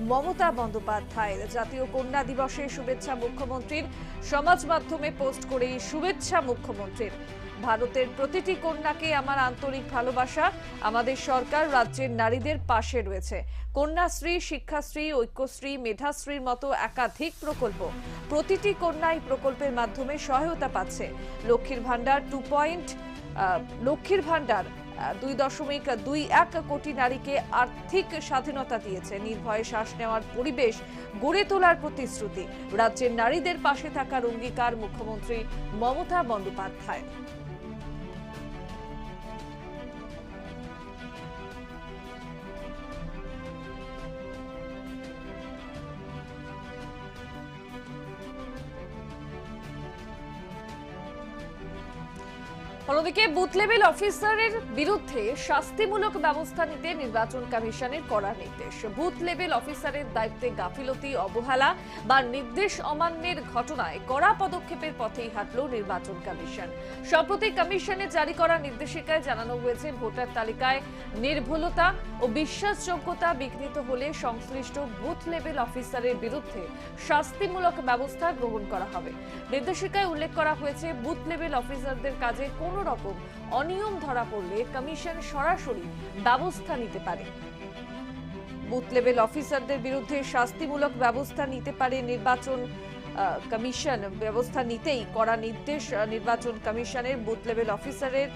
মমতা বন্দ্যোপাধ্যায়ের জাতীয় কন্যা দিবসে শুভেচ্ছা মুখ্যমন্ত্রীর। সমাজ মাধ্যমে পোস্ট করে শুভেচ্ছা মুখ্যমন্ত্রীর। ভারতের প্রতিটি কন্যাকে আমার আন্তরিক ভালোবাসা। আমাদের সরকার রাজ্যের নারীদের পাশে রয়েছে। কন্যাশ্রী শিক্ষাশ্রী ঐক্যশ্রী মেধাশ্রীর মতো একাধিক প্রকল্প। প্রতিটি কন্যা এই প্রকল্পের মাধ্যমে সহায়তা পাচ্ছে। লক্ষ্মীর ভান্ডার টু পয়েন্ট লক্ষ্মীর ভান্ডার আহ, দুই দশমিক দুই এক কোটি নারীকে আর্থিক স্বাধীনতা দিয়েছে। নির্ভয়ে শ্বাস নেওয়ার পরিবেশ গড়ে তোলার প্রতিশ্রুতি। রাজ্যের নারীদের পাশে থাকার অঙ্গীকার মুখ্যমন্ত্রী মমতা বন্দ্যোপাধ্যায়। অন্যদিকে বুথ লেভেল অফিসারের বিরুদ্ধে শাস্তিমূলক ব্যবস্থা নিতে নির্বাচন কমিশনের কড়া নির্দেশ। বুথ লেভেল অফিসারের দায়িত্বে গাফিলতি, অবহেলা বা নির্দেশ অমান্যের ঘটনায় কড়া পদক্ষেপের পথেই হাঁটল নির্বাচন কমিশন। সম্প্রতি কমিশনের জারি করা নির্দেশিকায় জানানো হয়েছে, ভোটার তালিকায় নির্ভুলতা ও বিশ্বাসযোগ্যতা বিঘ্নিত হলে সংশ্লিষ্ট বুথ লেভেল অফিসারের বিরুদ্ধে শাস্তিমূলক ব্যবস্থা গ্রহণ করা হবে। নির্দেশিকায় উল্লেখ করা হয়েছে, বুথ লেভেল অফিসারদের কাজে কোনো রকম অনিয়ম ধরা পড়লে কমিশন সরাসরি ব্যবস্থা নিতে পারে। বুথ লেভেল অফিসারদের বিরুদ্ধে শাস্তিমূলক ব্যবস্থা নিতে পারে নির্বাচন কমিশন ব্যবস্থা নিতেই করা নির্দেশ নির্বাচন কমিশনের বুথ লেভেল অফিসারের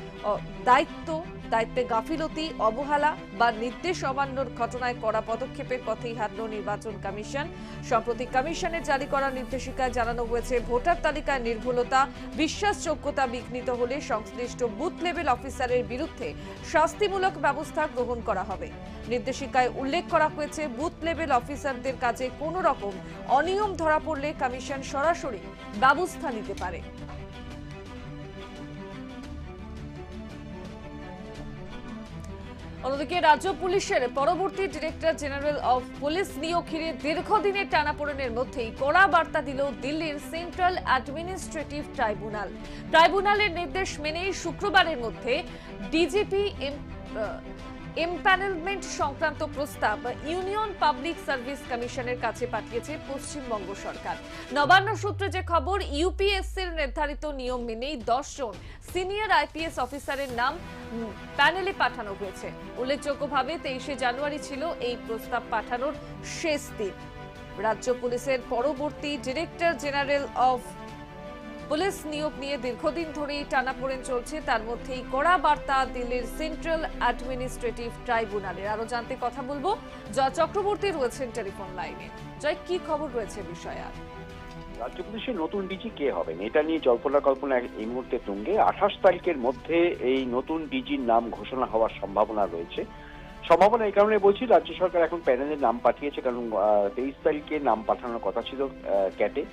দায়িত্ব, দায়িত্বে গাফিলতি, অবহেলা বা নির্দেশ অমান্যর ঘটনায় করা পদক্ষেপের পথেই হাঁটল নির্বাচন কমিশন। সম্প্রতি কমিশনের জারি করা নির্দেশিকায় জানানো হয়েছে, ভোটার তালিকায় নির্ভুলতা, বিশ্বাসযোগ্যতা বিঘ্নিত হলে সংশ্লিষ্ট বুথ লেভেল অফিসারের বিরুদ্ধে শাস্তিমূলক ব্যবস্থা গ্রহণ করা হবে। নির্দেশিকায় উল্লেখ করা হয়েছে, বুথ লেভেল অফিসারদের কাছে কোনো রকম অনিয়ম ধরা পড়লে কমিশন সরাসরি ব্যবস্থা নিতে পারে। অন্যদিকে রাজ্য পুলিশের পরবর্তী ডিরেক্টর জেনারেল অফ পুলিশ নিয়োগ ঘিরে দীর্ঘদিনের টানাপোড়েনের মধ্যেই কড়া বার্তা দিল দিল্লির সেন্ট্রাল অ্যাডমিনিস্ট্রেটিভ ট্রাইব্যুনাল। ট্রাইব্যুনালের নির্দেশ মেনেই শুক্রবারের মধ্যে ডিজিপি এমপ্যানেলমেন্ট সংক্রান্ত প্রস্তাব ইউনিয়ন পাবলিক সার্ভিস কমিশনের কাছে পাঠিয়েছে পশ্চিমবঙ্গ সরকার। নবান্ন সূত্রে যে খবর, ইউপিএসসির নির্ধারিত নিয়ম মেনেই জন সিনিয়র আইপিএস অফিসারের নাম প্যানেলে পাঠানো হয়েছে। উল্লেখযোগ্যভাবে তেইশে জানুয়ারি ছিল এই প্রস্তাব পাঠানোর শেষ দিন। রাজ্য পুলিশের পরবর্তী ডিরেক্টর জেনারেল অফ পুলিশ নিয়োগ নিয়ে দীর্ঘদিন ধরেই টানাপোড়েন চলছে। তার মধ্যেই কড়া বার্তা দিল্লির সেন্ট্রাল অ্যাডমিনিস্ট্রেটিভ ট্রাইব্যুনালের। আরও জানতে কথা বলব। জয় চক্রবর্তী রয়েছেন টেলিফোন লাইনে। জয়, কি খবর রয়েছে বিষয়ে আর? রাজ্য পুলিশের নতুন ডিজি কে হবেন এটা নিয়ে জল্পনা কল্পনা এই মুহূর্তে তুঙ্গে। আঠাশ তারিখের মধ্যে এই নতুন ডিজির নাম ঘোষণা হওয়ার সম্ভাবনা রয়েছে। সম্ভাবনা এই কারণে বলছি, রাজ্য সরকার এখন প্যানেলের নাম পাঠিয়েছে, কারণ তেইশ তারিখে নাম পাঠানোর কথা ছিল ক্যাটে।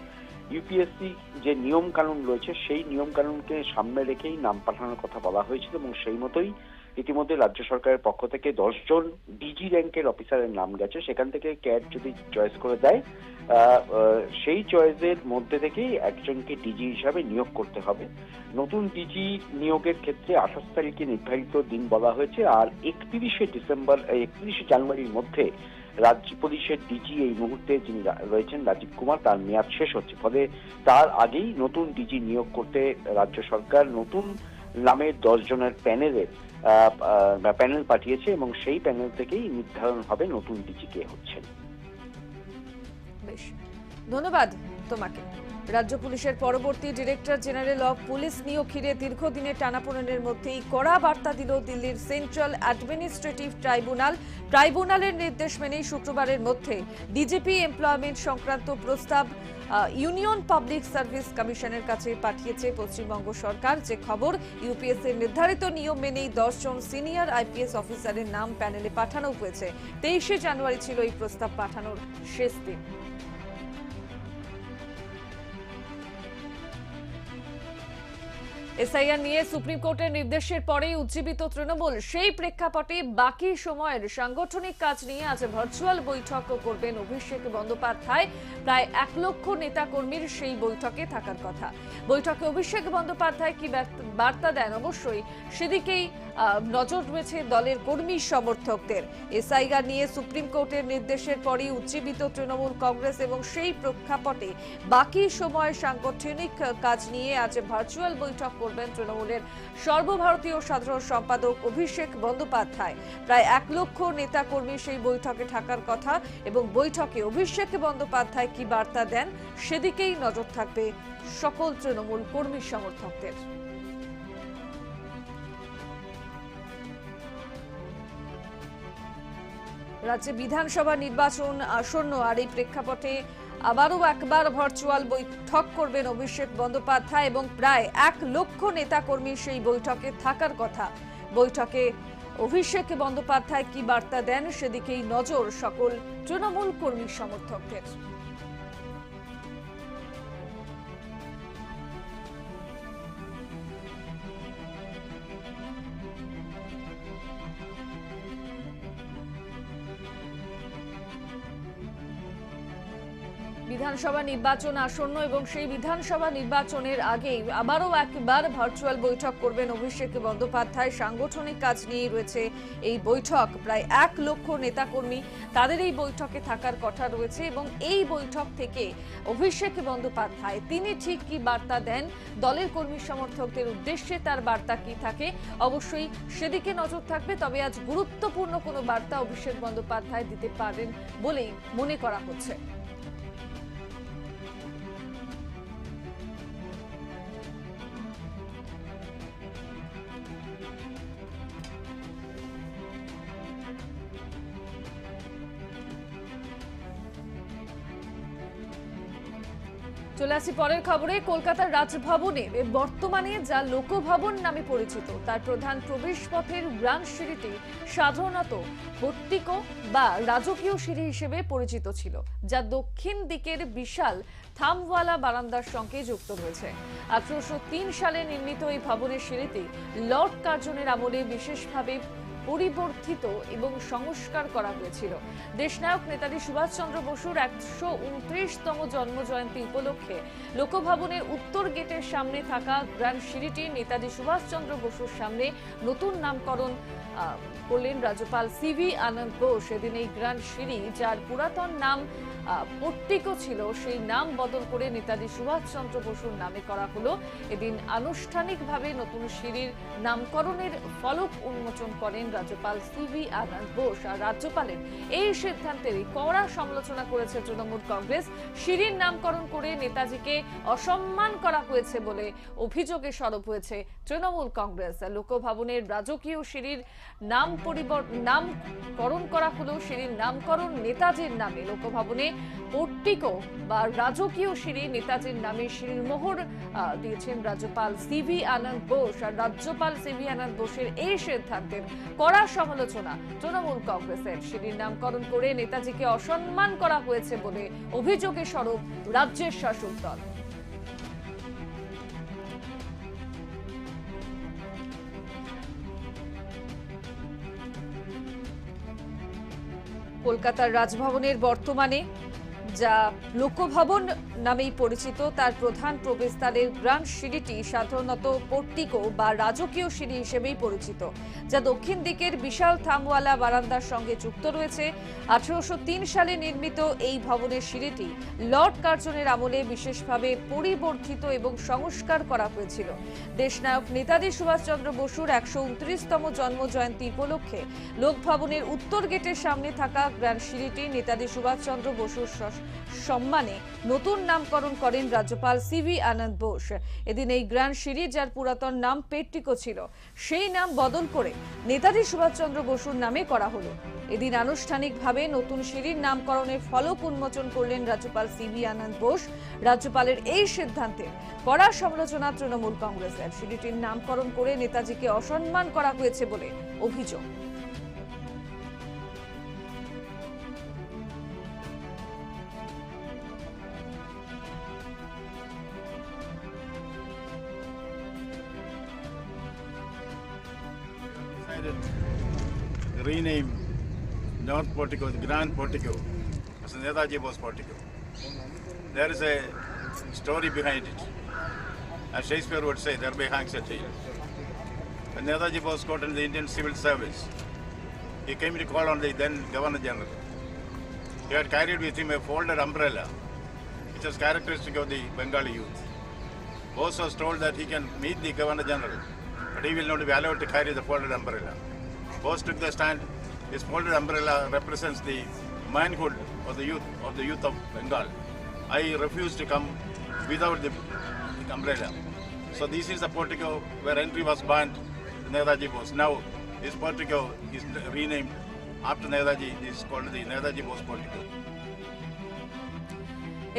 ইউপিএসসি যে নিয়ম কানুন রয়েছে, সেই নিয়ম কানুনকে সামনে রেখেই নাম পাঠানোর কথা বলা হয়েছিল এবং সেই মতোই ইতিমধ্যে রাজ্য সরকারের পক্ষ থেকে দশজন ডিজি র্যাঙ্কের অফিসারের নাম গেছে। সেখান থেকে ক্যাট যদি চয়েস করে দেয় সেই চয়েসের মধ্যে থেকেই একজনকে ডিজি হিসাবে নিয়োগ করতে হবে। নতুন ডিজি নিয়োগের ক্ষেত্রে আঠাশ তারিখে নির্ধারিত দিন বলা হয়েছে আর একত্রিশে ডিসেম্বর একত্রিশে জানুয়ারির মধ্যে রাজ্য পুলিশের ডিজি এই মুহূর্তে যিনি রয়েছেন রাজীব কুমার, তার মেয়াদ শেষ হচ্ছে। ফলে তার আগেই নতুন ডিজি নিয়োগ করতে রাজ্য সরকার নতুন নামের দশ জনের প্যানেলের প্যানেল পাঠিয়েছে এবং সেই প্যানেল থেকেই নির্ধারণ হবে নতুন ডিজি কে হচ্ছেন। বেশ। ধন্যবাদ তোমাকে। রাজ্য পুলিশের পরবর্তী ডিরেক্টর জেনারেল অফ পুলিশ নিয়োগ ঘিরে দীর্ঘদিনের টানাপোড়েনের মধ্যেই কড়া বার্তা দিল দিল্লির সেন্ট্রাল অ্যাডমিনিস্ট্রেটিভ ট্রাইব্যুনাল। ট্রাইব্যুনালের নির্দেশ মেনেই শুক্রবারের মধ্যে ডিজিপি এমপ্লয়মেন্ট সংক্রান্ত প্রস্তাব ইউনিয়ন পাবলিক সার্ভিস কমিশনের কাছে পাঠিয়েছে পশ্চিমবঙ্গ সরকার। যে খবর ইউপিএসসির নির্ধারিত নিয়ম মেনেই দশ জন সিনিয়র আইপিএস অফিসারের নাম প্যানেলে পাঠানো হয়েছে। তেইশে জানুয়ারি ছিল এই প্রস্তাব পাঠানোর শেষ দিন। এসআইআর নিয়ে সুপ্রিম কোর্টের নির্দেশের পরেই উজ্জীবিত তৃণমূল। সেই প্রেক্ষাপটে বাকি সময়ের সাংগঠনিক কাজ নিয়ে আজ ভার্চুয়াল বৈঠক করবেন অভিষেক বন্দ্যোপাধ্যায়। প্রায় এক লক্ষ নেতাকর্মীর সেই বৈঠকে থাকার কথা। বৈঠকে অভিষেক বন্দ্যোপাধ্যায় কি বার্তা দেন? অবশ্যই সেদিকেই নজর রয়েছে দলের কর্মী সমর্থকদের। এসআইআর নিয়ে সুপ্রিম কোর্টের নির্দেশের পরেই উজ্জীবিত তৃণমূল কংগ্রেস এবং সেই প্রেক্ষাপটে বাকি সময় সাংগঠনিক কাজ নিয়ে আজ ভার্চুয়াল বৈঠক করবেন তৃণমূলের সর্বভারতীয় সাধারণ সম্পাদক অভিষেক বন্দ্যোপাধ্যায়। প্রায় এক লক্ষ নেতাকর্মী সেই বৈঠকে থাকার কথা এবং বৈঠকে অভিষেক বন্দ্যোপাধ্যায় কি বার্তা দেন সেদিকেই নজর থাকবে সকল তৃণমূল কর্মী সমর্থকদের। রাজ্যে বিধানসভা নির্বাচন আসন্ন আর এই প্রেক্ষাপটে আবারও একবার ভার্চুয়াল বৈঠক করবেন অভিষেক বন্দ্যোপাধ্যায় এবং প্রায় এক লক্ষ নেতাকর্মী সেই বৈঠকে থাকার কথা। বৈঠকে অভিষেক বন্দ্যোপাধ্যায় কি বার্তা দেন সেদিকেই নজর সকল তৃণমূল কর্মী সমর্থকদের। বিধানসভা নির্বাচন আসন্ন এবং সেই বিধানসভা নির্বাচনের আগেই আবারও একবার ভার্চুয়াল বৈঠক করবেন অভিষেক বন্দ্যোপাধ্যায়। সাংগঠনিক কাজ নিয়ে রয়েছে এই বৈঠক। প্রায় এক লক্ষ নেতাকর্মী তাদের এই বৈঠকে থাকার কথা রয়েছে এবং এই বৈঠক থেকে অভিষেক বন্দ্যোপাধ্যায়, তিনি ঠিক কি বার্তা দেন? দলের কর্মী সমর্থকদের উদ্দেশ্যে তার বার্তা কি থাকে? অবশ্যই সেদিকে নজর থাকবে, তবে আজ গুরুত্বপূর্ণ কোনো বার্তা অভিষেক বন্দ্যোপাধ্যায় দিতে পারেন বলেই মনে করা হচ্ছে। চলে আসি পরের খবরে। কলকাতার রাজভবনে বর্তমানে যা লোকভবন নামে পরিচিত, তার প্রধান প্রবেশ পথের গ্রান্ড সিঁড়িটি সাধারণত পট্টিকো বা রাজকীয় সিঁড়ি হিসেবে পরিচিত ছিল, যা দক্ষিণ দিকের বিশাল থামওয়ালা বারান্দার সঙ্গে যুক্ত হয়েছে আঠারোশো তিন সালে নির্মিত এই ভবনের সিঁড়িটি লর্ড কার্জনের আমলে বিশেষভাবে পরিবর্ধিত এবং সংস্কার করা হয়েছিল। দেশনায়ক নেতাজি সুভাষচন্দ্র বসুর একশো উনত্রিশতম জন্মজয়ন্তী উপলক্ষে লোকভবনের উত্তর গেটের সামনে থাকা গ্র্যান্ড সিঁড়িটি নেতাজি সুভাষচন্দ্র বসুর সামনে নতুন নামকরণ করলেন রাজ্যপাল সিভি আনন্দ বোস। এদিন এই গ্র্যান্ড সিঁড়ি যার পুরাতন নাম পট্টিকো ছিল, সেই নাম বদল করে নেতাজি সুভাষচন্দ্র বসুর নামে করা হলো। এদিন আনুষ্ঠানিকভাবে নতুন সিঁড়ির নামকরণের ফলক উন্মোচন করেন রাজ্যপাল সিভি আনন্দ বোস আর রাজ্যপালের এই সিদ্ধান্তের কড়া সমালোচনা করেছে তৃণমূল কংগ্রেস। সিঁড়ির নামকরণ করে নেতাজিকে অসম্মান করা হয়েছে বলে অভিযোগে সরব হয়েছে তৃণমূল কংগ্রেস। লোকভবনের রাজকীয় সিঁড়ির নাম পরিবর, নামকরণ করা হলো। সিঁড়ির নামকরণ নেতাজির নামে। লোকভবনে পট্টিকো বা রাজকীয় সিঁড়ি নেতাজির নামে সিঁড়ির মোহর দিয়েছেন রাজ্যপাল সিভি আনন্দ বোস। আর রাজ্যপাল সিভি আনন্দ বোসের এই সিদ্ধান্তের কড়া সমালোচনা তৃণমূল কংগ্রেসের। সিঁড়ির নামকরণ করে নেতাজিকে অসম্মান করা হয়েছে বলে অভিযোগে স্বরূপ রাজ্যের শাসক দল। কলকাতার রাজভবনের বর্তমানে যা লোকভবন নামেই পরিচিত, তার প্রধান প্রবেশদ্বারের গ্রান্ড সিঁড়িটি সাধারণত পর্টিকো বা রাজকীয় সিঁড়ি হিসেবেই পরিচিত। যা দক্ষিণ দিকের বিশাল থামওয়ালা বারান্দার সঙ্গে যুক্ত রয়েছে। আঠারোশো তিন সালে নির্মিত এই ভবনের সিঁড়িটি লর্ড কার্জনের আমলে বিশেষভাবে পরিবর্ধিত এবং সংস্কার করা হয়েছিল। দেশনায়ক নেতাজি সুভাষচন্দ্র বসুর একশো উনত্রিশতম জন্ম জয়ন্তী উপলক্ষে লোকভবনের উত্তর গেটের সামনে থাকা গ্র্যান্ড সিঁড়িটি নেতাজি সুভাষচন্দ্র বসুর সম্মানে নতুন নামকরণ করেন রাজ্যপাল সিভি আনন্দ বোস। এদিন এই গ্র্যান্ড সিঁড়ি, যার পুরাতন নাম পেট্টিকো ছিল, সেই নাম বদল করে নেতাজি সুভাষচন্দ্র বসুর নামে করা হলো। এদিন আনুষ্ঠানিকভাবে নতুন সিঁড়ির নামকরণের ফলক উন্মোচন করলেন রাজ্যপাল সিবি আনন্দ বোস। রাজ্যপালের এই সিদ্ধান্তে কড়া সমালোচনা তৃণমূল কংগ্রেসের। সিঁড়িটির নামকরণ করে নেতাজিকে অসম্মান করা হয়েছে বলে অভিযোগ। Rename North Portico, the Grand Portico, as Netaji Bose Portico. There is a story behind it. As Shakespeare would say, there hangs a tale. When Netaji Bose got in the Indian civil service, he came to call on the then Governor General. He had carried with him a folded umbrella, which was characteristic of the Bengali youth. Bose was told that he can meet the Governor General, but he will not be allowed to carry the folded umbrella. Bose took the stand. His folded umbrella represents the manhood of the youth of the youth of Bengal. I refuse to come without the umbrella. So this is the portico where entry was banned. to Netaji Bose. Now this portico is renamed after Netaji. This is called the Netaji Bose portico.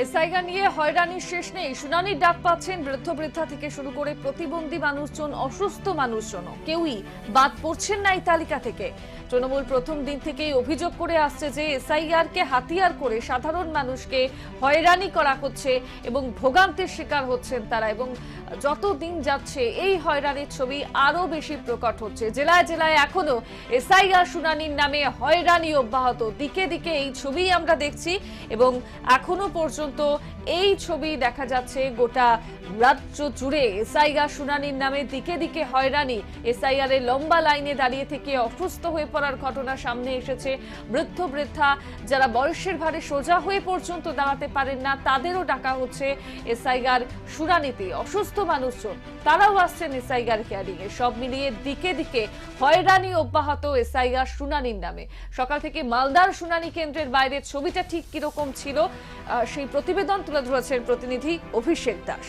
এসআইগা নিয়ে হয়রানির শেষ নেই। শুনানির ডাক পাচ্ছেন বৃদ্ধ বৃদ্ধা থেকে শুরু করে প্রতিবন্ধী মানুষজন, অসুস্থ মানুষজন কেউই বাদ পড়ছেন না এই তালিকা থেকে। তৃণমূল প্রথম দিন থেকেই অভিযোগ করে আসছে যে এসআইআর কে হাতিয়ার করে সাধারণ মানুষকে হয়রানি করা হচ্ছে এবং ভোগান্তির শিকার হচ্ছেন তারা এবং যত দিন যাচ্ছে এই হয়রানির ছবি আরও বেশি প্রকট হচ্ছে। জেলায় জেলায় এখনও এসআইআর শুনানির নামে হয়রানি অব্যাহত। দিকে দিকে এই ছবি আমরা দেখছি এবং এখনও পর্যন্ত এই ছবি দেখা যাচ্ছে গোটা রাজ্য জুড়ে। এসআইআর শুনানির নামে দিকে দিকে হয়রানি। এসআইআর এর লম্বা লাইনে দাঁড়িয়ে থেকে অসুস্থ হয়ে পড়ার ঘটনা সামনে এসেছে। বৃদ্ধ বৃদ্ধা যারা বয়সের ভারে সোজা হয়ে পর্যন্ত দাঁড়াতে পারেন না, তাদেরও ডাকা হচ্ছে এসআইআর শুনানিতে। অসুস্থ মানুষজন, তারাও আসছেন এসআইআর হিয়ারিং এ সব মিলিয়ে দিকে দিকে হয়রানি অব্যাহত এসআইআর শুনানির নামে। সকাল থেকে মালদার শুনানি কেন্দ্রের বাইরে ছবিটা ঠিক কীরকম ছিল সেই প্রতিবেদন তুলে ধরেছেন প্রতিনিধি অভিষেক দাস।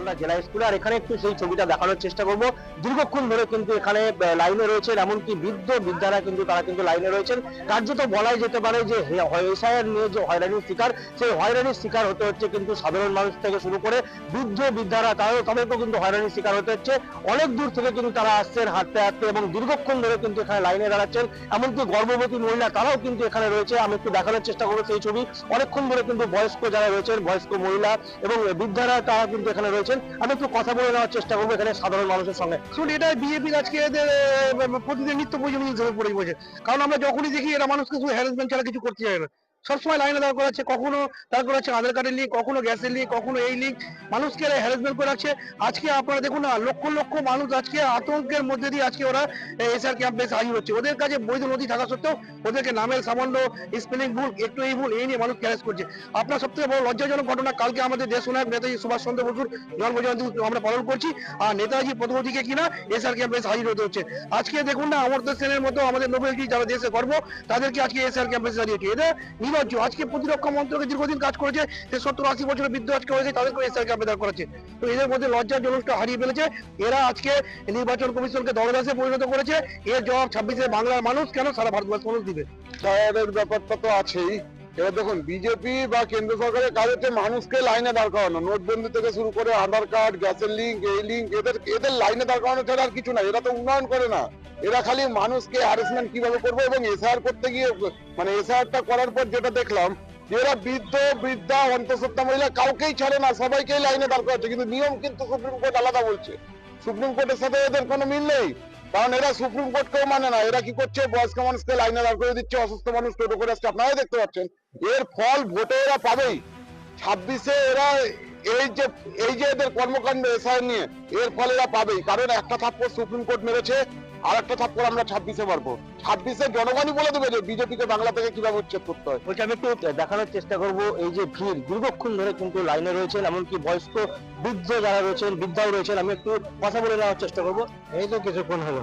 মালদা জেলা স্কুলে, আর এখানে একটু সেই ছবিটা দেখানোর চেষ্টা করব। দীর্ঘক্ষণ ধরে কিন্তু এখানে লাইনে রয়েছেন, এমনকি বৃদ্ধ বৃদ্ধারা কিন্তু, তারা কিন্তু লাইনে রয়েছেন। কার্যত বলাই যেতে পারে যে এসআইআর নিয়ে যে হয়রানির শিকার, সেই হয়রানির শিকার হতে হচ্ছে কিন্তু সাধারণ মানুষ থেকে শুরু করে বৃদ্ধ বৃদ্ধারা, তারাও তাদেরকেও কিন্তু হয়রানির শিকার হতে হচ্ছে। অনেক দূর থেকে কিন্তু তারা আসছেন হাঁটতে হাঁটতে এবং দীর্ঘক্ষণ ধরে কিন্তু এখানে লাইনে দাঁড়াচ্ছেন। এমনকি গর্ভবতী মহিলা তারাও কিন্তু এখানে রয়েছে। আমি একটু দেখানোর চেষ্টা করব সেই ছবি। অনেকক্ষণ ধরে কিন্তু বয়স্ক যারা রয়েছেন, বয়স্ক মহিলা এবং বৃদ্ধারা, তারা কিন্তু এখানে রয়েছেন আমি একটু কথা বলে নেওয়ার চেষ্টা করব এখানে সাধারণ মানুষের সঙ্গে। শুনুন, এটা বিজেপির আজকে এদের প্রতিদিন নিত্য প্রয়োজনীয় হিসেবে পড়ে বসে কারণ আমরা যখনই দেখি, এরা মানুষকে শুধু হ্যারাসমেন্ট ছাড়া কিছু করতে চায় না। সবসময় লাইনে দাঁড় করাচ্ছে, কখনো দাঁড় করাচ্ছে আধার কার্ডের লিঙ্ক কখনো গ্যাসের লিঙ্ক কখনো এই লিঙ্ক মানুষকে হ্যারাসমেন্ট করে রাখছে। আজকে আপনারা দেখুন না, লক্ষ লক্ষ মানুষ আজকে আতঙ্কের মধ্যে দিয়ে আজকে ওরা এসআর ক্যাম্পে হাজির হচ্ছে। ওদের কাছে বৈধ নথি থাকা সত্ত্বেও ওদেরকে নামের সামান্য স্পেলিং ভুল, একটু এই ভুল, এই নিয়ে মানুষ ক্যারেজ করছে। আপনার সব থেকে বড় লজ্জাজনক ঘটনা কালকে আমাদের দেশ নায়ক নেতাজি সুভাষ চন্দ্র বসুর জন্মজয়ন্তী আমরা পালন করছি। আর নেতাজি প্রথম দিকে কিনা এসআর ক্যাম্পে হাজির হতে হচ্ছে। আজকে দেখুন না, অমর্ত্য সেনের মতো আমাদের নোবেলজি যারা দেশে গর্ব, তাদেরকে আজকে এসআর ক্যাম্পে হারিয়েছে এটা নির্লজ্জ আজকে প্রতিরক্ষা মন্ত্রকে দীর্ঘদিন কাজ করেছে, সে সত্তর আশি বছরের বৃদ্ধ আজকে হয়েছে তাদেরকে এসআর ক্যাম্পে দাঁড় করাচ্ছে তো এদের মধ্যে লজ্জার জনকটা হারিয়ে ফেলেছে। এরা আজকে নির্বাচন কমিশনকে দলদাসে পরিণত করেছে। এর জবাব ছাব্বিশে বাংলার মানুষ কেন সারা ভারতবর্ষ মানুষ দিবে? সাহেবের ব্যাপারটা তো আছেই। এবার দেখুন বিজেপি বা কেন্দ্র সরকারের কাজ হচ্ছে মানুষকে লাইনে দাঁড় করানো, নোটবন্দি থেকে শুরু করে আধার কার্ড, গ্যাসের লিঙ্ক এই লিঙ্ক এদের এদের লাইনে দাঁড় করানো ছাড়া আর কিছু না, এরা তো উন্নয়ন করে না। এরা খালি মানুষকে হ্যারাসমেন্ট কীভাবে করবে এবং এসআর করতে গিয়ে মানে এসআরটা করার পর যেটা দেখলাম এরা বৃদ্ধ, বৃদ্ধা, অন্তঃসত্ত্বা মহিলা কাউকেই ছাড়ে না সবাইকেই লাইনে দাঁড় করাচ্ছে। কিন্তু নিয়ম কিন্তু সুপ্রিম কোর্ট আলাদা বলছে। সুপ্রিম কোর্টের সাথে এদের কোনো মিল নেই। কারণ এরা সুপ্রিম কোর্টকেও মানে না। এরা কি করছে? বয়স্ক মানুষকে লাইনে দাঁড় করে দিচ্ছে, অসুস্থ মানুষ টোটো করে আসছে। আপনারাই দেখতে পাচ্ছেন। এর ফল ভোটে এরা পাবেই। ছাব্বিশে এরা এই যে এই যে এদের কর্মকাণ্ড এসআই নিয়ে, এর ফল এরা পাবেই। কারণ একটা থাপ্পড় সুপ্রিম কোর্ট মেরেছে। আর একটা থাপ্পড় আমরা ছাব্বিশে মারবো। ছাব্বিশে জনগণই বলে দেবে যে বিজেপিকে বাংলা থেকে কীভাবে উচ্ছেদ করতে হয়। বলছি আমি একটু দেখানোর চেষ্টা করব। এই যে ভিড় দীর্ঘক্ষণ ধরে কিন্তু লাইনে রয়েছেন এমনকি বয়স্ক বৃদ্ধ যারা রয়েছেন বৃদ্ধাও রয়েছেন আমি একটু কথা বলে নেওয়ার চেষ্টা করব। এই তো কিছুক্ষণ হলো।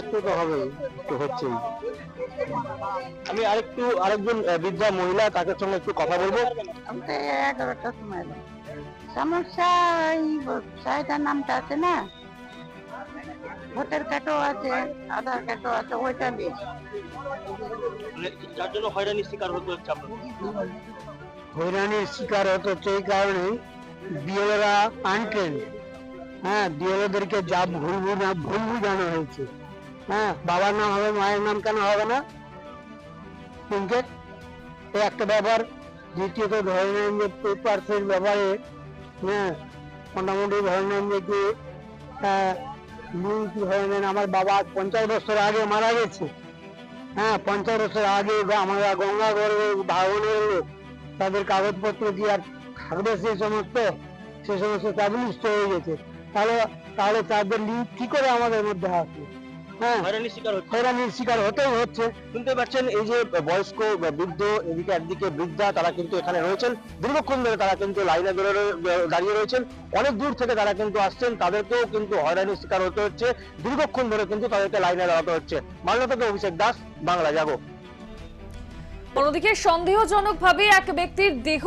একটু তো হবে একটু হচ্ছেই। আমি আরেকটু আরেকজন বৃদ্ধা মহিলা তাকে সঙ্গে একটু কথা বলব। আমাকে এগারোটার সময় সমস্যা এই নামটা আছে না? ভোটার কার্ডও আছে আধার কার্ডও আছে ওইটা নিয়ে। মানে যার জন্য হয়রানির শিকার হতে হচ্ছে আপনার হয়রানির শিকার হতে হচ্ছে এই কারণে বিএলরা আনট্রেন। হ্যাঁ বিএলদেরকে যা ভুল বুঝা ভুল বুঝানো হয়েছে। হ্যাঁ বাবার নাম হবে মায়ের নাম কেন হবে না? কিন্তু এই একটা ব্যাপার দ্বিতীয়ত ধরে নেন যে পেপারসের ব্যাপারে হ্যাঁ মোটামুটি ধরে নেন যে লিঙ্ক হয়ে নেন আমার বাবা পঞ্চাশ বছর আগে মারা গেছে। হ্যাঁ পঞ্চাশ বছর আগে আমরা গঙ্গা গর্বে ভাগনের লোক, তাদের কাগজপত্র কি আর থাকবে সেই সমস্ত? সে সমস্ত স্টাবলিশড হয়ে গেছে। তাহলে তাহলে তাদের লিঙ্ক কি করে আমাদের মধ্যে আসবে? হয়রানির শিকার হচ্ছে। হয়রানির শিকার হতেই হচ্ছে। শুনতে পাচ্ছেন এই যে বয়স্ক বৃদ্ধ এদিকে একদিকে বৃদ্ধা তারা কিন্তু এখানে রয়েছেন। দীর্ঘক্ষণ ধরে তারা কিন্তু লাইনে ধরে দাঁড়িয়ে রয়েছেন। অনেক দূর থেকে তারা কিন্তু আসছেন তাদেরকেও কিন্তু হয়রানির শিকার হতে হচ্ছে। দীর্ঘক্ষণ ধরে কিন্তু তাদেরকে লাইনে দাঁড়াতে হচ্ছে। মালদা থেকে অভিষেক দাস বাংলা জাগো। অন্যদিকে সন্দেহজনকভাবে এক ব্যক্তির দেহ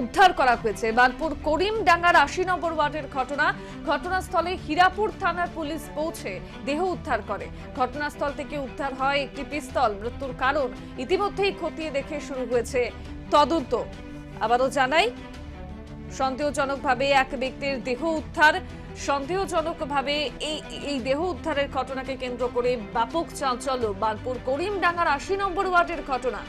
উদ্ধার করা হয়েছে। বানপুর করিমডাঙ্গার আশি নম্বর ওয়ার্ডের ঘটনা, ঘটনাস্থলে হীরাপুর থানার পুলিশ পৌঁছে দেহ উদ্ধার করে। ঘটনাস্থল থেকে উদ্ধার হয় একটি পিস্তল, মৃত্যুর কারণ ইতিমধ্যেই খতিয়ে দেখে শুরু হয়েছে তদন্ত। আবারও জানাই, সন্দেহজনকভাবে এক ব্যক্তির দেহ উদ্ধার সন্দেহজনকভাবে এই এই দেহ উদ্ধারের ঘটনাকে কেন্দ্র করে ব্যাপক চাঞ্চল্য। বানপুর করিমডাঙ্গার আশি নম্বর ওয়ার্ডের ঘটনা।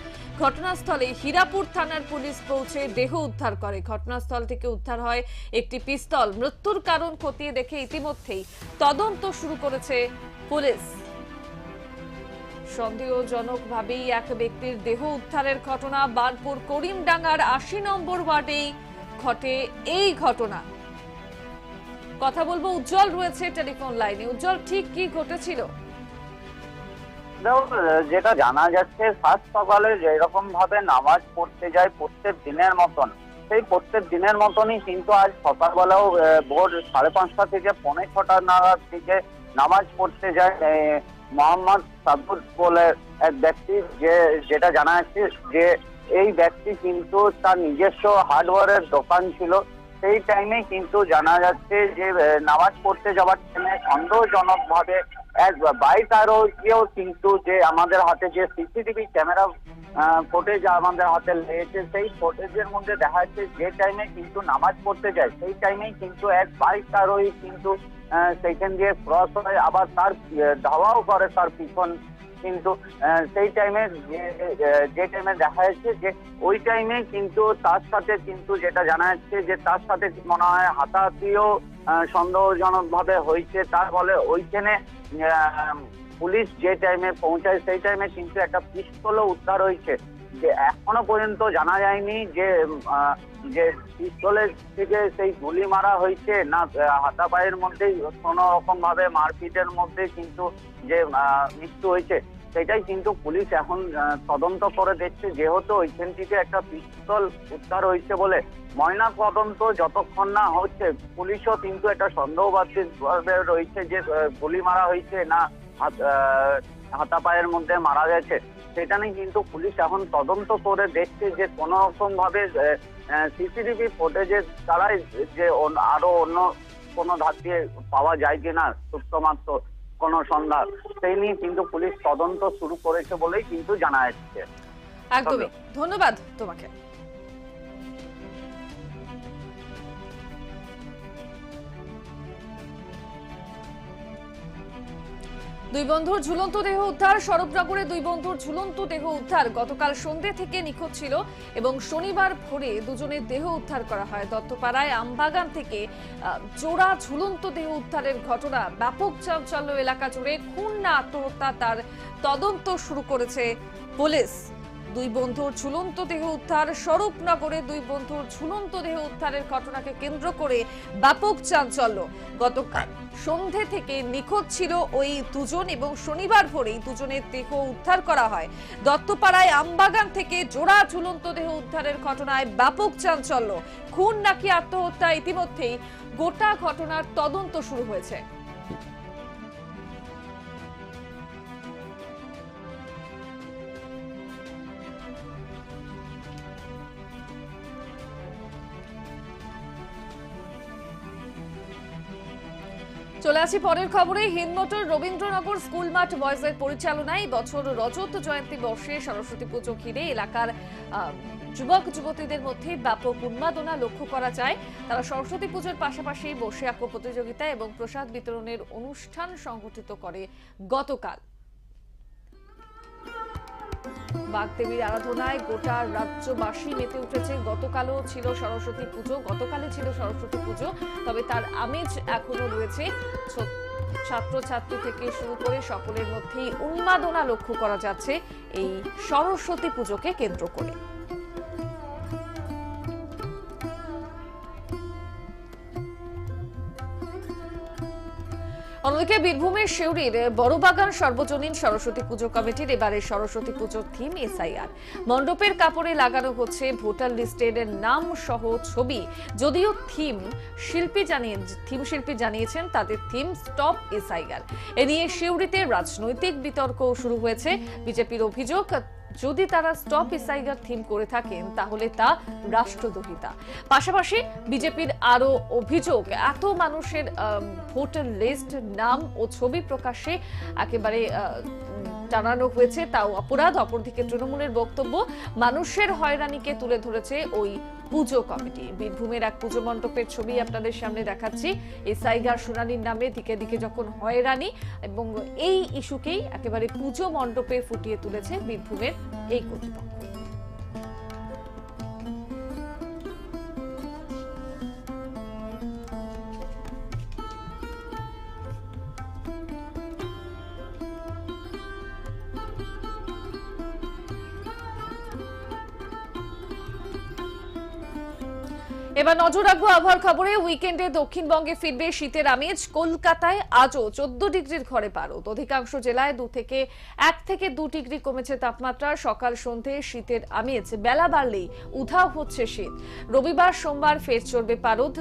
ঘটনাস্থলে হীরাপুর থানার পুলিশ পৌঁছে দেহ উদ্ধার করে। ঘটনাস্থল থেকে উদ্ধার হয় একটি পিস্তল। মৃত্যুর কারণ খতিয়ে দেখে ইতিমধ্যেই তদন্ত শুরু করেছে পুলিশ। সন্দেহজনকভাবেই এক ব্যক্তির দেহ উদ্ধারের ঘটনা বানপুর করিমডাঙ্গার আশি নম্বর ওয়ার্ডেই ঘটে এই ঘটনা। কথা বলব, উজ্জ্বল রয়েছে টেলিফোন লাইনে। উজ্জ্বল, ঠিক কি ঘটেছিল? যেটা জানা যাচ্ছে সাত সকালে যেরকম ভাবে নামাজ পড়তে যায় প্রত্যেক দিনের মতন, সেই প্রত্যেক দিনের মতনই কিন্তু আজ সকালবেলাও ভোর সাড়ে পাঁচটা থেকে পৌনে ছটা নাগাদ থেকে নামাজ পড়তে যায় মোহাম্মদ সাদুর বলে এক ব্যক্তি, যে, যেটা জানা যাচ্ছে যে, এই ব্যক্তি কিন্তু তার নিজস্ব হার্ডওয়ারের দোকান ছিল। সেই টাইমে কিন্তু জানা যাচ্ছে যে নামাজ পড়তে যাওয়ার টাইমে সন্দেহজনক ভাবে এক বাইক আরোহীও কিন্তু যে আমাদের হাতে যে সিসিটিভি ক্যামেরা ফুটেজ আমাদের হাতে লেগেছে, সেই ফুটেজের মধ্যে দেখা যাচ্ছে যে টাইমে কিন্তু নামাজ পড়তে যায়, সেই টাইমেই কিন্তু এক বাইক আরোহী কিন্তু সেইখান দিয়ে ক্রস হয় আবার তার ধাওয়াও করে তার পিছন কিন্তু সেই টাইমে যে টাইমে দেখা যাচ্ছে যে ওই টাইমে কিন্তু তার সাথে কিন্তু যেটা জানা যাচ্ছে যে তার সাথে মনে হয় হাতাহাতিও সন্দেহজনক ভাবে হয়েছে। তার ফলে ওইখানে পুলিশ যে টাইমে পৌঁছায় সেই টাইমে কিন্তু একটা পিস্তলও উদ্ধার হয়েছে। যে এখনও পর্যন্ত জানা যায়নি যে যে পিস্তলের থেকে সেই গুলি মারা হয়েছে না আহ, হাতাপায়ের মধ্যেই কোনো রকম ভাবে মারপিটের মধ্যে কিন্তু যে মৃত্যু হয়েছে, সেটাই কিন্তু পুলিশ এখন তদন্ত করে দেখছে। যেহেতু ওইখান থেকে একটা পিস্তল উদ্ধার হয়েছে বলে ময়না তদন্ত যতক্ষণ না হচ্ছে, পুলিশও কিন্তু একটা সন্দেহবাদী রয়েছে যে গুলি মারা হয়েছে না হাত- হাতাপায়ের মধ্যে মারা গেছে। সেটা নিয়ে কিন্তু পুলিশ এখন তদন্ত করে দেখছে যে, কোনো রকম ভাবে সিসিটিভি ফুটেজের দ্বারাই যে আরও অন্য কোনো ধার দিয়ে পাওয়া যায় কিনা সূত্র মাত্র কোনো সন্ধান সেই নিয়ে কিন্তু পুলিশ তদন্ত শুরু করেছে বলেই কিন্তু জানা যাচ্ছে। একদমই। ধন্যবাদ তোমাকে। দুই বন্ধুর ঝুলন্ত দেহ উদ্ধার সরবনগরে দুই বন্ধুর ঝুলন্ত দেহ উদ্ধার গতকাল সন্ধ্যে থেকে নিখোঁজ ছিল এবং শনিবার ভোরে দুজনের দেহ উদ্ধার করা হয়। দত্তপাড়ায় আমবাগান থেকে জোড়া ঝুলন্ত দেহ উদ্ধারের ঘটনা ব্যাপক চাঞ্চল্য এলাকা জুড়ে খুন না আত্মহত্যা তার তদন্ত শুরু করেছে পুলিশ। দুই বন্ধুর ঝুলন্ত দেহ উদ্ধার, স্বরূপনগরে দুই বন্ধুর ঝুলন্ত দেহ উদ্ধারের ঘটনাকে কেন্দ্র করে ব্যাপক চাঞ্চল্য। গতকাল সন্ধে থেকে নিখোঁজ ছিল ওই দুজন এবং শনিবার ভোরেই দুজনের দেহ উদ্ধার করা হয়। দত্তপাড়ায় আমবাগান থেকে জোড়া ঝুলন্ত দেহ উদ্ধারের ঘটনায় ব্যাপক চাঞ্চল্য। খুন নাকি আত্মহত্যা ইতিমধ্যেই গোটা ঘটনার তদন্ত শুরু হয়েছে। চলে আসি পরের খবরে। হিন্দমোটর রবীন্দ্রনগর স্কুল মাঠ বয়েজের পরিচালনায় বছর রজত জয়ন্তী বর্ষে সরস্বতী পুজো ঘিরে এলাকার যুবক, যুবতীদের মধ্যে ব্যাপক উন্মাদনা লক্ষ্য করা যায়। তারা সরস্বতী পুজোর পাশাপাশি বসে আঁকো প্রতিযোগিতা এবং প্রসাদ বিতরণের অনুষ্ঠান সংগঠিত করে গতকাল। বাগদেবীর আরাধনায় গোটা রাজ্যবাসী মেতে উঠেছে। গতকালও ছিল সরস্বতী পুজো গতকালে ছিল সরস্বতী পুজো, তবে তার আমেজ এখনও রয়েছে। ছাত্রছাত্রী থেকে শুরু করে সকলের মধ্যেই উন্মাদনা লক্ষ্য করা যাচ্ছে এই সরস্বতী পুজোকে কেন্দ্র করে। অন্যদিকে বীরভূমের শেউরির বড়বাগান সর্বজনীন সরস্বতী পুজো কমিটির এবারে সরস্বতী পুজোর থিম এসআইআর মণ্ডপের কাপড়ে লাগানো হচ্ছে ভোটার লিস্টের নাম সহ ছবি। যদিও থিম শিল্পী জানিয়ে থিম শিল্পী জানিয়েছেন তাদের থিম স্টপ এসআইআর এ নিয়ে শিউরিতে রাজনৈতিক বিতর্ক শুরু হয়েছে। বিজেপির অভিযোগ যদি তারা স্টপ ইসাইগার থিম করে থাকেন, তাহলে তা রাষ্ট্রদ্রোহিতা। পাশাপাশি বিজেপির আরও অভিযোগ, এত মানুষের ভোটার লিস্ট নাম ও ছবি প্রকাশে একেবারে টানানো হয়েছে, তাও অপরাধ। অপরদিকে তৃণমূলের বক্তব্য, মানুষের হয়রানিকে তুলে ধরেছে ওই পুজো কমিটি। বীরভূমের এক পুজো মণ্ডপের ছবি আপনাদের সামনে দেখাচ্ছি। এই সাইগার শুনানির নামে দিকে দিকে যখন হয়রানি এবং এই ইস্যুকেই একেবারে পুজো মণ্ডপে ফুটিয়ে তুলেছে বীরভূমের এই কর্তৃপক্ষ। এবার নজর রাখব আবহাওয়ার খবরে। উইকেন্ডে দক্ষিণবঙ্গে ফিরবে শীতের আমেজ। কলকাতায় আজও চোদ্দ ডিগ্রির ঘরে পারদ। অধিকাংশ জেলায় দু থেকে এক থেকে দু ডিগ্রি কমেছে তাপমাত্রা। সকাল সন্ধে শীতের আমেজ বেলা বাড়লেই উধাও হচ্ছে শীত। রবিবার, সোমবার ফের চড়বে পারদ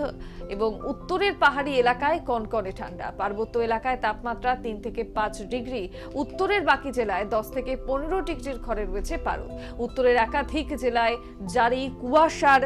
এবং উত্তরের পাহাড়ি এলাকায় কনকনে ঠান্ডা। পার্বত্য এলাকায় তাপমাত্রা তিন থেকে পাঁচ ডিগ্রি। উত্তরের বাকি জেলায় দশ থেকে পনেরো ডিগ্রির ঘরে রয়েছে পারদ। উত্তরের একাধিক জেলায় জারি কুয়াশার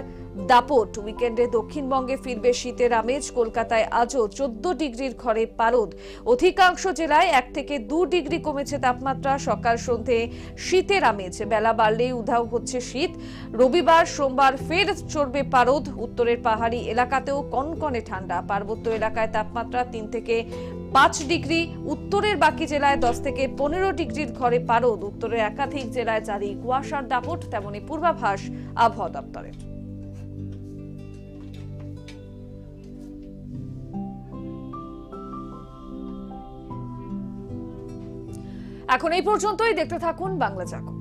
দাপট। উইকেন্ডে দক্ষিণবঙ্গে ফিরবে শীতের আমেজ। কলকাতায় আজও চোদ্দ ডিগ্রির ঘরে পারদ। অধিকাংশ জেলায় এক থেকে দু ডিগ্রি কমেছে তাপমাত্রা। সকাল সন্ধে শীতের আমেজ। বেলা বাড়লেই উধাও হচ্ছে শীত। রবিবার, সোমবার ফের চড়বে পারদ। উত্তরের পাহাড়ি এলাকাতেও কনকনে ঠান্ডা। পার্বত্য এলাকায় তাপমাত্রা তিন থেকে পাঁচ ডিগ্রি। উত্তরের বাকি জেলায় দশ থেকে পনেরো ডিগ্রির ঘরে পারদ। উত্তরের একাধিক জেলায় জারি কুয়াশার দাপট। তেমনি পূর্বাভাস আবহাওয়া দপ্তরের। এখন এই পর্যন্তই, দেখতে থাকুন বাংলা জাগো।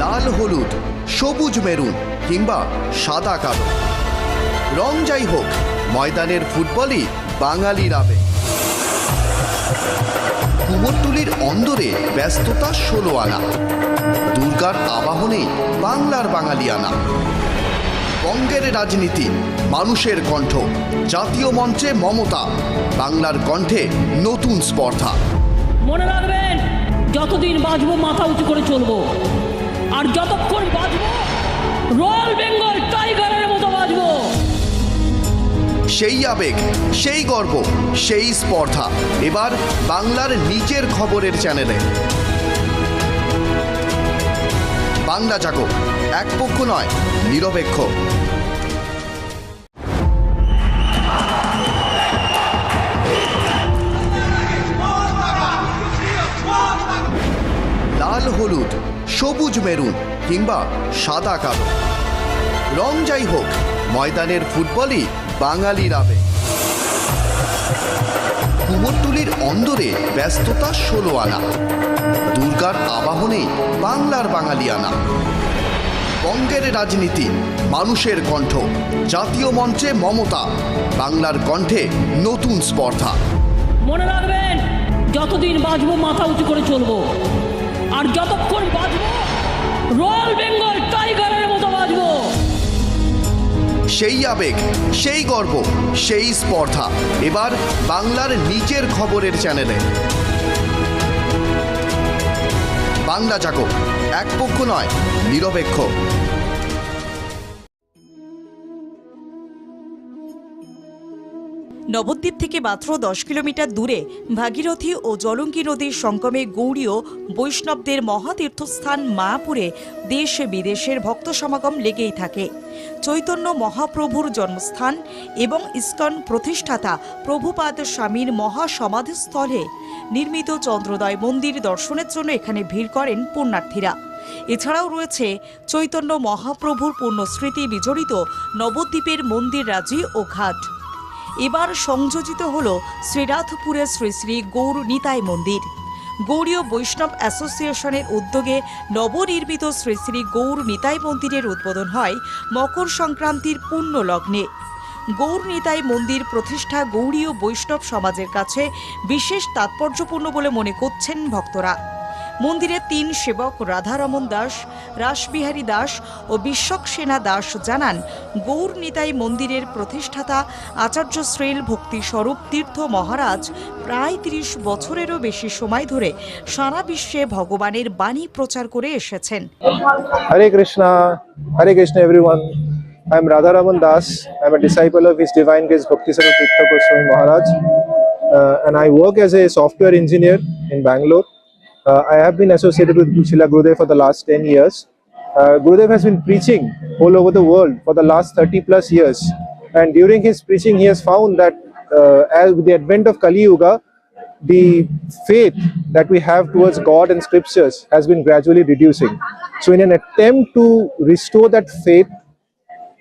লাল হলুদ, সবুজ মেরুন কিংবা সাদা কালো। রং যাই হোক, ময়দানের ফুটবলই বাঙালির আবেগ। কুমোরটুলির অন্দরে ব্যস্ততা ষোলো আনা। দুর্গার আবাহনে বাংলার বাঙালিয়ানা। বঙ্গের রাজনীতি, মানুষের কণ্ঠ। জাতীয় মঞ্চে মমতা। বাংলার কণ্ঠে নতুন স্পর্ধা। মনে রাখবেন, যতদিন বাঁচবো, মাথা উঁচু করে চলবো। আর যতক্ষণ বাঁচবো, রয়্যাল বেঙ্গল টাইগারের মতো বাঁচবো। সেই আবেগ, সেই গর্ব, সেই স্পর্ধা। এবার বাংলার নিজের খবরের চ্যানেলে। বাংলা জাগো, এক পক্ষ নয়, নিরপেক্ষ। লাল, হলুদ, সবুজ, মেরুন কিংবা সাদা, কালো। রং যাই হোক, ময়দানের ফুটবলই বাঙালির আবেগ। কুমোরটুলির অন্দরে ব্যস্ততা ষোলো আনা। দুর্গার আবাহনে বাংলার বাঙালি আনা। বঙ্গের রাজনীতি, মানুষের কণ্ঠ। জাতীয় মঞ্চে মমতা। বাংলার কণ্ঠে নতুন স্পর্ধা। মনে রাখবেন, যতদিন বাঁচবো মাথা উঁচু করে চলবো। আর যতক্ষণ বাঁচবো রয়্যাল বেঙ্গল বাঁচবো সেই আবেগ, সেই গর্ব, সেই স্পর্ধা। এবার বাংলার নিজের খবরের চ্যানেলে। বাংলা জাগো, এক পক্ষ নয়, নিরপেক্ষ। নবদ্বীপ থেকে মাত্র দশ কিলোমিটার দূরে ভাগীরথী ও জলঙ্গি নদীর সঙ্গমে গৌড়ীয় বৈষ্ণবদের মহাতীর্থস্থান মায়াপুরে দেশ বিদেশের ভক্ত সমাগম লেগেই থাকে। চৈতন্য মহাপ্রভুর জন্মস্থান এবং ইস্কন প্রতিষ্ঠাতা প্রভুপাদ স্বামীর মহাসমাধিস্থলে নির্মিত চন্দ্রোদয় মন্দির দর্শনের জন্য এখানে ভিড় করেন পুণ্যার্থীরা। এছাড়াও রয়েছে চৈতন্য মহাপ্রভুর পূর্ণ স্মৃতি বিজড়িত নবদ্বীপের মন্দির রাজি ও ঘাট। এবার সংযোজিত হল শ্রীনাথপুরের শ্রী শ্রী গৌর নিতাই মন্দির। গৌড়ীয় বৈষ্ণব অ্যাসোসিয়েশনের উদ্যোগে নবনির্মিত শ্রী শ্রী গৌর নিতাই মন্দিরের উদ্বোধন হয় মকর সংক্রান্তির পূর্ণ লগ্নে। গৌর নিতাই মন্দির প্রতিষ্ঠা গৌড়ীয় বৈষ্ণব সমাজের কাছে বিশেষ তাৎপর্যপূর্ণ বলে মনে করছেন ভক্তরা। মন্দিরের তিন সেবক রাধারমন দাস, রাসবিহারী দাস ও বিশ্বক সেনা দাস জানান, গৌর নিতাই মন্দিরের প্রতিষ্ঠাতা আচার্য ভক্তি স্বরূপ তীর্থ মহারাজ প্রায় ৩০ বছরেরও বেশি সময় ধরে সারা বিশ্বে ভগবানের বাণী প্রচার করে এসেছেন। Hare Krishna Hare Krishna everyone I am Radharaman Das I am disciple of his divine grace Bhaktiswarup Tirtha Goswami Maharaj and I work as a software engineer in Bangalore Uh, I have been associated with Srila Gurudev for the last 10 years. Uh, Gurudev has been preaching all over the world for the last 30 plus years. And during his preaching, he has found that uh, as with the advent of Kali Yuga, the faith that we have towards God and scriptures has been gradually reducing. So, in an attempt to restore that faith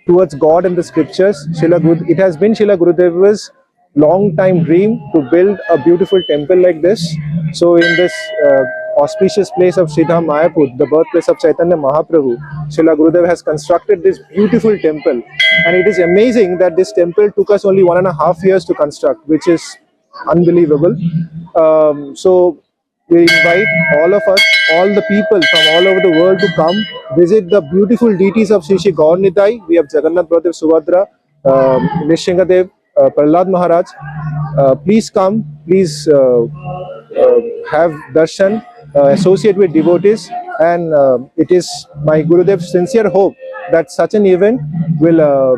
towards God and the scriptures, Srila Guru, it has been Srila Gurudeva's long time dream to build a beautiful temple like this. So, in this uh, auspicious place of Sridham Mayapur, the birthplace of Chaitanya Mahaprabhu, Srila Gurudev has constructed this beautiful temple. And it is amazing that this temple took us only one and a half years to construct, which is unbelievable. Um, so we invite all of us, all the people from all over the world to come visit the beautiful deities of Sri Sri Gaur. We have Jagannath Baladev Subhadra, um, Nishingadev, Prahlad Maharaj. Uh, please come, please uh, uh, have darshan, uh, associate with devotees, and uh, it is my Gurudev's sincere hope that such an event will uh,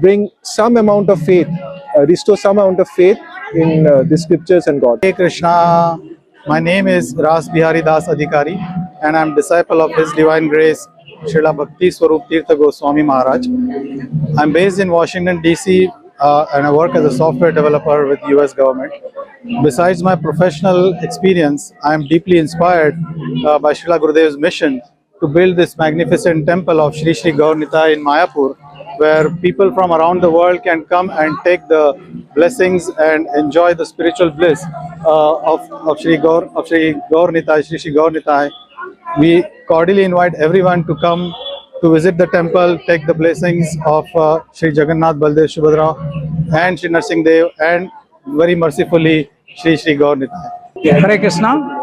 bring some amount of faith, uh, restore some amount of faith in uh, the scriptures and God. Hare Krishna. My name is Ras Bihari Das Adhikari and I'm disciple of His Divine Grace Srila Bhakti Swarup Tirtha Goswami Maharaj. I'm based in Washington DC uh, and I work as a software developer with US government. Besides my professional experience, I am deeply inspired uh, by Srila Gurudev's mission to build this magnificent temple of Sri Sri Gaur Nitai in Mayapur where people from around the world can come and take the blessings and enjoy the spiritual bliss uh, of, of Sri Gaur of Sri Sri Sri We cordially invite everyone to come to visit the temple, take the blessings of uh, Sri Jagannath Baldev Subhadra and Sri Narsingh Dev and very mercifully Sri Sri Gaur Nitai. Hare Krishna.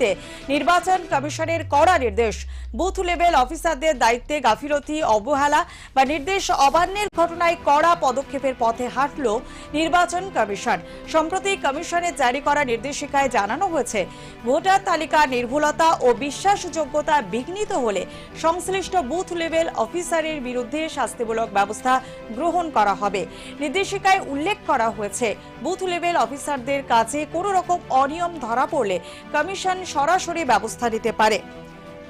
তে নির্বাচন কমিশনের কড়া নির্দেশ। Booth level অফিসারদের দায়িত্বে গাফিলতি, অবহেলা বা নির্দেশ অমান্যের ঘটনায় কড়া পদক্ষেপের পথে হাঁটল নির্বাচন কমিশন। সম্প্রতি কমিশনের জারি করা নির্দেশিকায় জানানো হয়েছে, ভোটার তালিকা নির্ভুলতা ও বিশ্বাসযোগ্যতা বিঘ্নিত হলে সংশ্লিষ্ট বুথ লেভেল অফিসারের বিরুদ্ধে শাস্তিমূলক ব্যবস্থা গ্রহণ করা হবে। নির্দেশিকায় উল্লেখ করা হয়েছে, বুথ লেভেল অফিসারদের কাছে কোনো রকম অনিয়ম ধরা পড়লে কমিশন সরাসরি ব্যবস্থা নিতে পারে।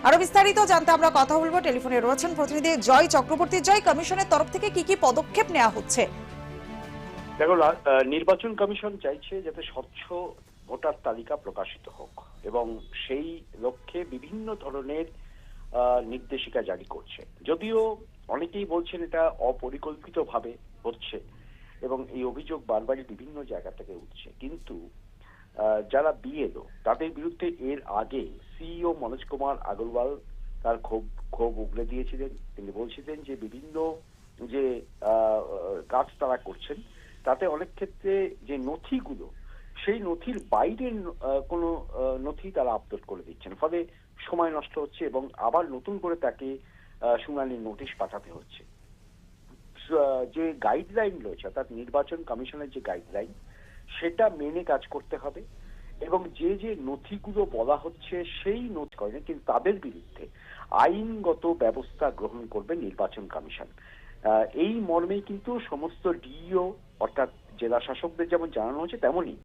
আরও বিস্তারিত জানতে আমরা কথা বলব। টেলিফোনে রয়েছেন প্রতিনিধি জয় চক্রবর্তী। জয়, কমিশনের তরফ থেকে কি কি পদক্ষেপ নেওয়া হচ্ছে? দেখো নির্বাচন কমিশন চাইছে যাতে স্বচ্ছ ভোটার তালিকা প্রকাশিত হোক এবং সেই লক্ষ্যে বিভিন্ন ধরনের নির্দেশিকা জারি করছে। যদিও অনেকেই বলছেন এটা অপরিকল্পিতভাবে হচ্ছে এবং এই অভিযোগ বারবারই বিভিন্ন জায়গা থেকে উঠছে। কিন্তু যারা বিএলও, তাদের বিরুদ্ধে এর আগে সিইও মনোজ কুমার আগরওয়াল তার ক্ষোভ ক্ষোভ উগলে দিয়েছিলেন। তিনি বলছিলেন যে বিভিন্ন যে কাজ তারা করছেন, তাতে অনেক ক্ষেত্রে যে নথিগুলো, সেই নথির বাইরের কোনো নথি তারা আপলোড করে দিচ্ছেন। ফলে সময় নষ্ট হচ্ছে এবং আবার নতুন করে তাকে শুনানির নোটিশ পাঠাতে হচ্ছে। যে গাইডলাইন রয়েছে, অর্থাৎ নির্বাচন কমিশনের যে গাইডলাইন সেটা মেনে কাজ করতে হবে এবং যে যে নথিগুলো বলা হচ্ছে সেই নথি করেন কিন্তু তাদের বিরুদ্ধে আইনগত ব্যবস্থা গ্রহণ করবে নির্বাচন কমিশন। এই মর্মেই কিন্তু সমস্ত ডিইও অর্থাৎ জেলা শাসকদের যেমন জানানো হয়েছে তেমনই